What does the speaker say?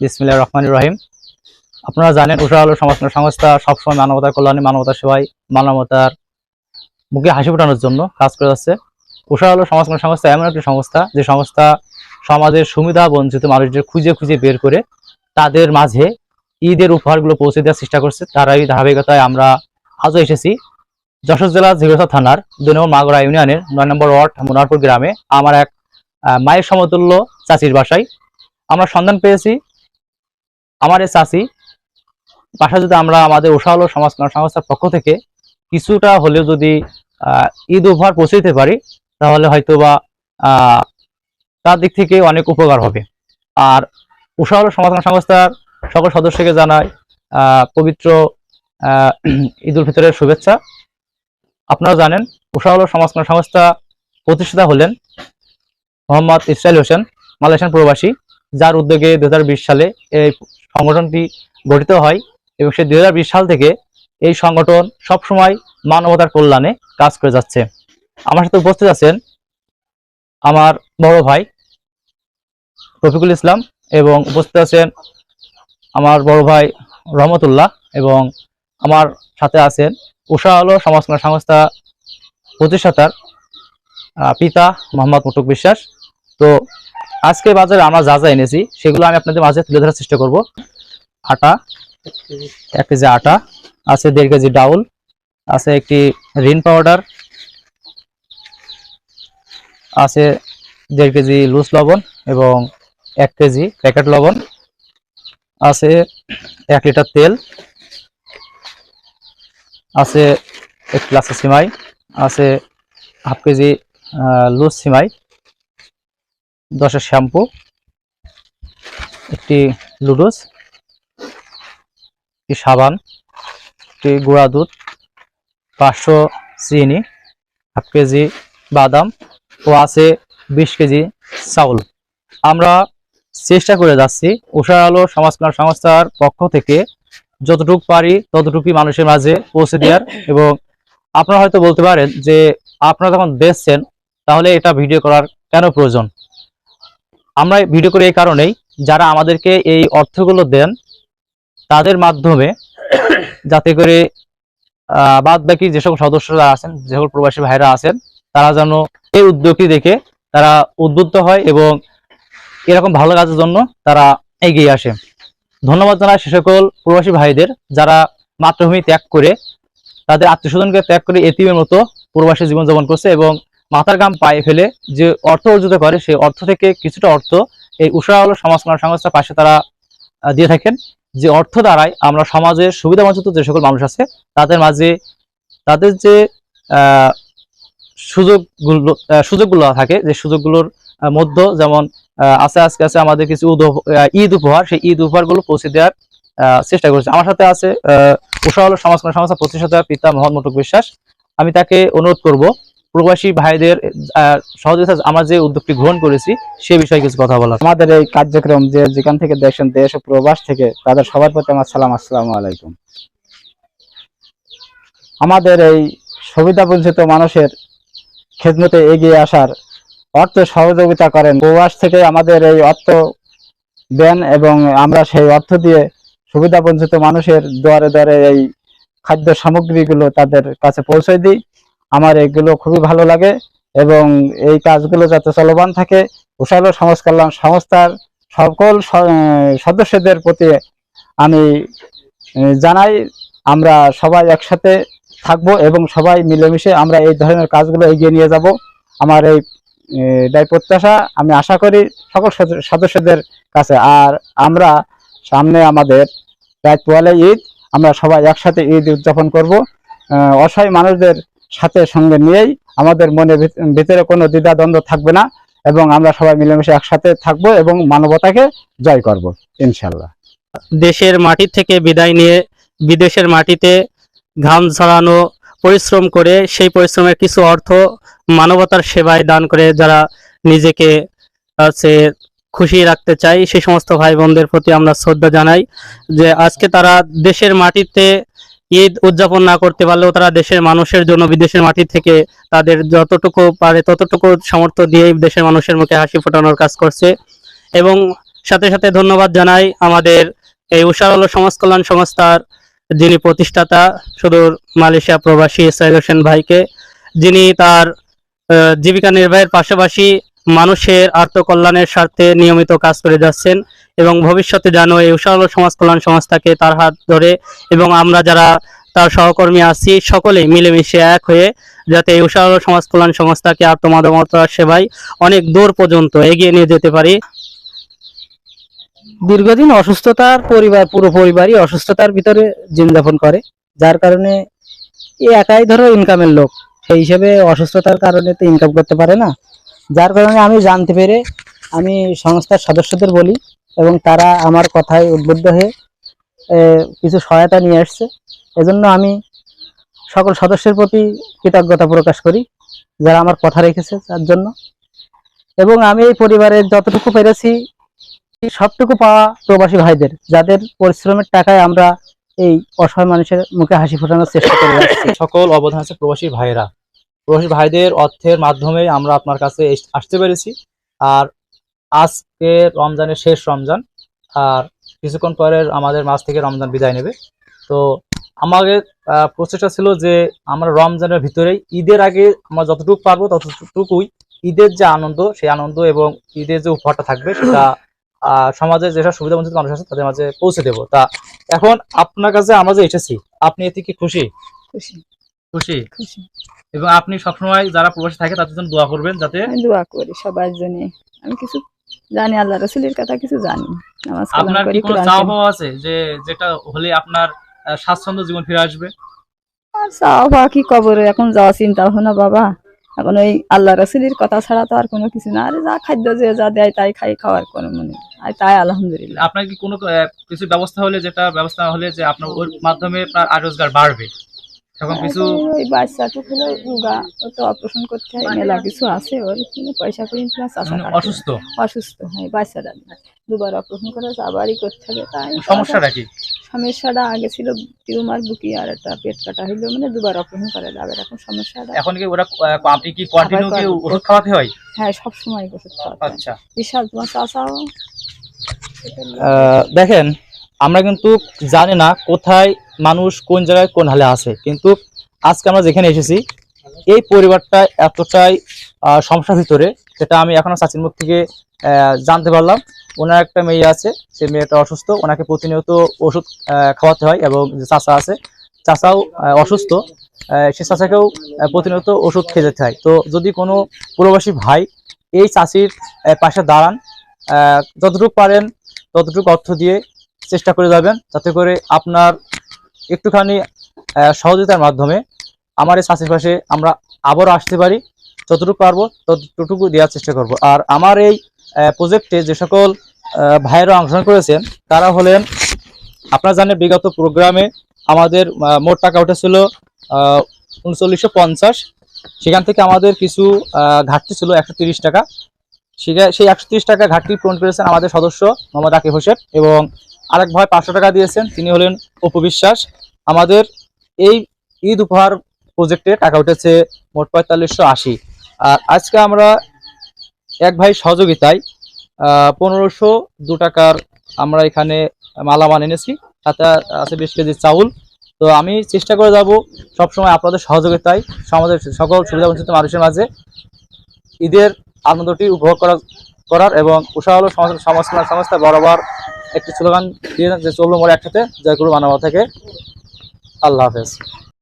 বিসমিল্লাহ রহমান রহিম। আপনারা জানেন উষা আলো সমাজ সংস্থা সবসময় মানবতার কল্যাণে মানবতার সেবায় মানবতার মুখে হাসি ফোটানোর জন্য কাজ করে যাচ্ছে। উষা আলো সমাজ সংস্থা এমন একটি সংস্থা, যে সংস্থা সমাজের সুবিধা বঞ্চিত মানুষদের খুঁজে খুঁজে বের করে তাদের মাঝে ঈদের উপহারগুলো পৌঁছে দেওয়ার চেষ্টা করছে। তারাই ধারাবাহিকতায় আমরা আজও এসেছি। যশোর জেলা ঝিগড়া থানার দুই নম্বর মাগরা ইউনিয়নের নয় নম্বর ওয়ার্ড মোনারপুর গ্রামে আমার এক মায়ের সমতুল্য চাচির বাসায় সন্ধান পেয়েছি। আমার এই চাচি বাসা যদি আমরা আমাদের উষা হলো সমাজ সংস্থার পক্ষ থেকে কিছুটা হলেও যদি ঈদ উপহার পৌঁছে দিতে পারি, তাহলে হয়তো বা তার দিক থেকে অনেক উপকার হবে। আর উষা হলো সমাজ সংস্থার সকল সদস্যকে জানাই পবিত্র ঈদ উল ফিতরের শুভেচ্ছা। আপনারা জানেন উষা হলো সমাজ সংস্থা প্রতিষ্ঠাতা হলেন মোহাম্মদ ইসরাইল হোসেন, মালয়েশিয়ান প্রবাসী। যার উদ্যোগে দু হাজার বিশ সালে এই সংগঠনটি গঠিত হয় এবং সে দু হাজার বিশ সাল থেকে এই সংগঠন সবসময় মানবতার কল্যাণে কাজ করে যাচ্ছে। আমার সাথে উপস্থিত আছেন আমার বড় ভাই রফিকুল ইসলাম এবং উপস্থিত আছেন আমার বড় ভাই রহমতুল্লাহ এবং আমার সাথে আছেন উষা আলো সমাজ সংস্থা প্রতিষ্ঠাতার পিতা মোহাম্মদ মুটুক বিশ্বাস। তো আজকে বাজারে আমরা যা যা এনেছি, সেগুলো আমি আপনাদের মাঝে তুলে ধরার চেষ্টা করব। আটা, এক কেজি আটা, আছে দেড় কেজি ডাউল, আছে একটি রিন পাউডার, আছে দেড় কেজি লুজ লবণ এবং এক কেজি প্যাকেট লবণ, আছে এক লিটার তেল, আছে এক গ্লাসে সিমাই, আছে হাফ কেজি লুজ সিমাই দশের শ্যাম্পু, একটি লুডুস একটি সাবান, একটি গুঁড়া দুধ, পাঁচশো চিনি, হাফ কেজি বাদাম ও আছে বিশ কেজি চাউল। আমরা চেষ্টা করে যাচ্ছি উষা আলো সমাজ কল্যাণ সংস্থার পক্ষ থেকে যতটুকু পারি ততটুকুই মানুষের মাঝে পৌঁছে দেওয়ার এবং আপনারা হয়তো বলতে পারেন যে আপনারা যখন দেখছেন তাহলে এটা ভিডিও করার কেন প্রয়োজন? আমরা ভিডিও করি এই কারণেই যারা আমাদেরকে এই অর্থগুলো দেন, তাদের মাধ্যমে যাতে করে বাদ বাকি যে সকল সদস্যরা আছেন, যে সকল প্রবাসী ভাইরা আছেন, তারা যেন এই উদ্যোগটি দেখে তারা উদ্বুদ্ধ হয় এবং এরকম ভালো কাজের জন্য তারা এগিয়ে আসে। ধন্যবাদ জানাই সে সকল প্রবাসী ভাইদের যারা মাতৃভূমি ত্যাগ করে, তাদের আত্মীয় স্বজনকে ত্যাগ করে এতিমের মতো প্রবাসী জীবনযাপন করছে এবং মাথার গাম পায়ে ফেলে যে অর্থ অর্জিত করে, সেই অর্থ থেকে কিছুটা অর্থ এই উষা হলো সমাজ কল্যাণ সংস্থার পাশে তারা দিয়ে থাকেন। যে অর্থ দ্বারাই আমরা সমাজের সুবিধা বঞ্চিত যে সকল মানুষ আছে, তাদের মাঝে তাদের যে সুযোগগুলো সুযোগগুলো থাকে, যে সুযোগগুলোর মধ্যে যেমন আছে, আজকে আছে আমাদের কিছু ঈদ উপহার। সেই ঈদ উপহারগুলো পৌঁছে দেওয়ার চেষ্টা করছে। আমার সাথে আছে উষা হলো সমাজ কল্যাণ সংস্থা প্রতিষ্ঠাতা পিতা মোহাম্মদ মুটুক বিশ্বাস। আমি তাকে অনুরোধ করব প্রবাসী ভাইদের সহযোগিতা আমরা যে উদ্যোগটি গ্রহণ করেছি, সে বিষয়ে কিছু কথা বলা আমাদের এই কার্যক্রম যে যেখান থেকে দেখছেন দেশ ও প্রবাস থেকে, তাদের সবার প্রতি আমার সালাম, আসসালামু আলাইকুম। আমাদের এই সুবিধা বঞ্চিত মানুষের খেদমতে এগিয়ে আসার অর্থ সহযোগিতা করেন। প্রবাস থেকে আমাদের এই অর্থ দেন এবং আমরা সেই অর্থ দিয়ে সুবিধা বঞ্চিত মানুষের দুয়ারে দুয়ারে এই খাদ্য সামগ্রীগুলো তাদের কাছে পৌঁছে দিই। আমার এগুলো খুবই ভালো লাগে এবং এই কাজগুলো যাতে চলমান থাকে উষালো সমাজ কল্যাণ সংস্থার সকল সদস্যদের প্রতি আমি জানাই, আমরা সবাই একসাথে থাকব এবং সবাই মিলেমিশে আমরা এই ধরনের কাজগুলো এগিয়ে নিয়ে যাব। আমার এই এটাই প্রত্যাশা আমি আশা করি সকল সদস্যদের কাছে। আর আমরা সামনে আমাদের প্রায় পোয়ালে ঈদ, আমরা সবাই একসাথে ঈদ উদযাপন করব। অসহায় মানুষদের সাথে সঙ্গে নিয়েই আমাদের মনে ভিতরে কোনো দ্বিধাদ্বন্দ্ব থাকবে না এবং আমরা সবাই মিলেমিশে একসাথে থাকব এবং মানবতাকে জয় করব ইনশাল্লাহ দেশের মাটি থেকে বিদায় নিয়ে বিদেশের মাটিতে ঘাম ঝরানো, পরিশ্রম করে সেই পরিশ্রমের কিছু অর্থ মানবতার সেবায় দান করে যারা নিজেকে আছে খুশি রাখতে চাই সেই সমস্ত ভাই বোনদের প্রতি আমরা শ্রদ্ধা জানাই যে আজকে তারা দেশের মাটিতে ঈদ উদযাপন না করতে পারলেও তারা দেশের মানুষের জন্য বিদেশের মাটি থেকে তাদের যতটুকু পারে ততটুকু সামর্থ্য দিয়ে দেশের মানুষের মুখে হাসি ফোটানোর কাজ করছে। এবং সাথে সাথে ধন্যবাদ জানাই আমাদের এই উষার আলো সমাজ কল্যাণ সংস্থার যিনি প্রতিষ্ঠাতা সুদূর মালয়েশিয়া প্রবাসী ইসরায়েল হোসেন ভাইকে, যিনি তার জীবিকা নির্বাহের পাশাপাশি মানুষের আত্মকল্যাণের স্বার্থে নিয়মিত কাজ করে যাচ্ছেন। এবং ভবিষ্যতে যেন এই উষার আলো সমাজ কল্যাণ সংস্থাকে তার হাত ধরে এবং আমরা যারা তার সহকর্মী আছি, সকলে মিলেমিশে এক হয়ে যাতে এই উষার সমাজ কল্যাণ সংস্থাকে আত্মমানবতার সেবায় অনেক দূর পর্যন্ত এগিয়ে নিয়ে যেতে পারি। দীর্ঘদিন অসুস্থতার পরিবার, পুরো পরিবারই অসুস্থতার ভিতরে জীবনযাপন করে, যার কারণে এ একাই ধরো ইনকামের লোক। সেই হিসেবে অসুস্থতার কারণে তো ইনকাম করতে পারে না। যার কারণে আমি জানতে পেরে আমি সংস্থার সদস্যদের বলি এবং তারা আমার কথায় উদ্বুদ্ধ হয়ে কিছু সহায়তা নিয়ে আসছে। এজন্য আমি সকল সদস্যের প্রতি কৃতজ্ঞতা প্রকাশ করি, যারা আমার কথা রেখেছে তার জন্য। এবং আমি এই পরিবারের যতটুকু পেরেছি, সবটুকু পাওয়া প্রবাসী ভাইদের, যাদের পরিশ্রমের টাকায় আমরা এই অসহায় মানুষের মুখে হাসি ফোটানোর চেষ্টা করে যাচ্ছি সকল অবদান আছে প্রবাসী ভাইরা প্রবাসী ভাইদের অর্থের মাধ্যমে আমরা আপনার কাছে আসতে পেরেছি। আর আজকে রমজানের শেষ রমজান আর কিছুক্ষণ পরে আমাদের মাছ থেকে রমজান বিদায় নেবে। তো আমাদের প্রচেষ্টা ছিল যে আমরা রমজানের ভিতরেই ঈদের আগে আমরা যতটুকু পারব ততটুকুই ঈদের যে আনন্দ সেই আনন্দ এবং ঈদের যে উপহারটা থাকবে সেটা সমাজের যেসব সুবিধা বঞ্চিত মানুষ আছে তাদের মাঝে পৌঁছে দেবো। তা এখন আপনার কাছে আমরা যে এসেছি আপনি এতে কি খুশি? খুশি। খুশি? এবং আপনি সবসময় যারা প্রবাসী থাকে তাদের জন্য দোয়া করবেন যাতে দোয়া করি সবার জন্য। আমি কিছু জানি আল্লাহ রসুলের কথা কিছু জানি। আপনার কি কোনো চাওয়া পাওয়া আছে যে যেটা হলে আপনার স্বাচ্ছন্দ্য জীবন ফিরে আসবে? আর চাওয়া পাওয়া কি কবরে? এখন যাওয়া চিন্তা ভাবনা বাবা। এখন ওই আল্লাহ রসুলের কথা ছাড়া তো আর কোনো কিছু না। আরে যা খাদ্য যে যা দেয় তাই খাই খাওয়ার কোনো মনে আর তাই আলহামদুলিল্লাহ। আপনার কি কোনো কিছু ব্যবস্থা হলে যেটা ব্যবস্থা হলে যে আপনার ওর মাধ্যমে আপনার আয় রোজগার বাড়বে? এখন কিছু এখন ওই বাচ্চাটুক হলো রোগা ও তো অপারেশন করতে হয় মেলা কিছু আছে ওর কিন্তু পয়সা করে মানে অসুস্থ? অসুস্থ হয় বাচ্চাটা দুবার অপারেশন করে আবারই করতে হবে তাই সমস্যাটা কি? সমস্যাটা আগে ছিল টিউমার বুকি আর একটা পেট কাটা হইল মানে দুবার অপারেশন করা যাবে এখন সমস্যাটা। এখন কি ওরা আপনি কি কন্টিনিউ কি ওষুধ খাওয়াতে হয়? হ্যাঁ সব সময় ওষুধ খাওয়াতে আচ্ছা। বিশাল তোমার আহ, দেখেন আমরা কিন্তু জানি না কোথায় মানুষ কোন জায়গায় কোন হালে আছে। কিন্তু আজকে আমরা যেখানে এসেছি এই পরিবারটা এতটাই সমস্যার ভিতরে সেটা আমি এখনও চাচির মুখ থেকে জানতে পারলাম। ওনার একটা মেয়ে আছে সে মেয়েটা অসুস্থ। ওনাকে প্রতিনিয়ত ওষুধ খাওয়াতে হয় এবং যে চাচা আছে আহ, অসুস্থ। সে চাচাকেও আহ, প্রতিনিয়ত ওষুধ খেয়ে যেতে হয়। তো যদি কোনো প্রবাসী ভাই এই আহ, পাশে দাঁড়ান যতটুকু পারেন ততটুকু অর্থ দিয়ে চেষ্টা করে যাবেন যাতে করে আপনার একটুখানি সহযোগিতার মাধ্যমে আমার এই চাষের পাশে আমরা আবারও আসতে পারি। যতটুকু পারব ততটুকু দেওয়ার চেষ্টা করব। আর আমার এই প্রজেক্টে যে সকল ভাইয়েরা অংশগ্রহণ করেছেন, তারা হলেন, আপনারা জানেন বিগত প্রোগ্রামে আমাদের মোট টাকা উঠেছিল উনচল্লিশশো পঞ্চাশ। সেখান থেকে আমাদের কিছু ঘাটতি ছিল একশো টাকা। সেই একশো টাকা ঘাটতি পূরণ করেছেন আমাদের সদস্য মোহাম্মদ আকিব হোসেন এবং আরেক ভাই পাঁচশো টাকা দিয়েছেন, তিনি হলেন অপু বিশ্বাস। আমাদের এই ঈদ উপহার প্রজেক্টে টাকা উঠেছে মোট পঁয়তাল্লিশশো আশি। আর আজকে আমরা এক ভাই সহযোগিতায় পনেরোশো দু টাকার আমরা এখানে মালামাল এনেছি। সাথে আছে বিশ কেজি চাউল। তো আমি চেষ্টা করে যাব সবসময় আপনাদের সহযোগিতায়, সমাজের সকল সুবিধা বঞ্চিত মানুষের মাঝে ঈদের আনন্দটি উপভোগ করা করার এবং উষা হলো সমাজ সংস্থা বরাবর একটি স্লোগান দিয়ে যে চলল মোড়ে একসাথে জয় করব মানবতা থেকে আল্লাহ হাফেজ।